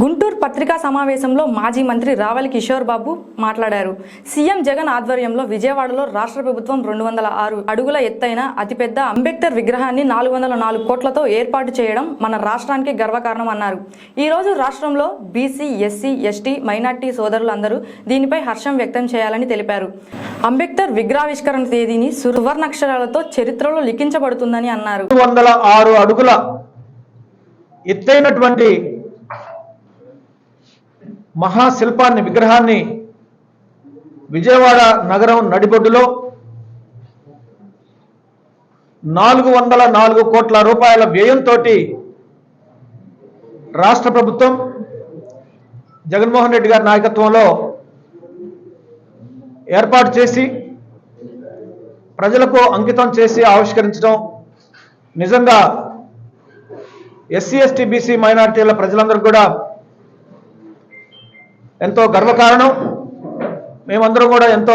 గుంటూరు పత్రికా సమావేశంలో మాజీ మంత్రి రావలి కిషోర్ బాబు మాట్లాడారు. సీఎం జగన్ ఆధ్వర్యంలో విజయవాడలో రాష్ట్ర ప్రభుత్వం రెండు వందల ఆరు అడుగుల ఎత్తైన అతిపెద్ద అంబేద్కర్ విగ్రహాన్ని నాలుగు వందల నాలుగు కోట్లతో ఏర్పాటు చేయడం మన రాష్ట్రానికి గర్వకారణం అన్నారు. ఈ రోజు రాష్ట్రంలో బీసీ ఎస్సీ ఎస్టీ మైనార్టీ సోదరులందరూ దీనిపై హర్షం వ్యక్తం చేయాలని తెలిపారు. అంబేద్కర్ విగ్రహావిష్కరణ తేదీని సువర్ణాక్షరాలతో చరిత్రలో లిఖించబడుతుందని అన్నారు. వందల ఆరు అడుగుల ఎత్తైనటువంటి మహాశిల్పాన్ని విగ్రహాన్ని విజయవాడ నగరం నడిబొడ్డులో నాలుగు వందల నాలుగు కోట్ల రూపాయల వ్యయంతో రాష్ట్ర ప్రభుత్వం జగన్మోహన్ రెడ్డి గారి నాయకత్వంలో ఏర్పాటు చేసి ప్రజలకు అంకితం చేసి ఆవిష్కరించడం నిజంగా ఎస్సీ ఎస్టీ బీసీ మైనారిటీల ప్రజలందరూ కూడా ఎంతో గర్వకారణం. మేమందరం కూడా ఎంతో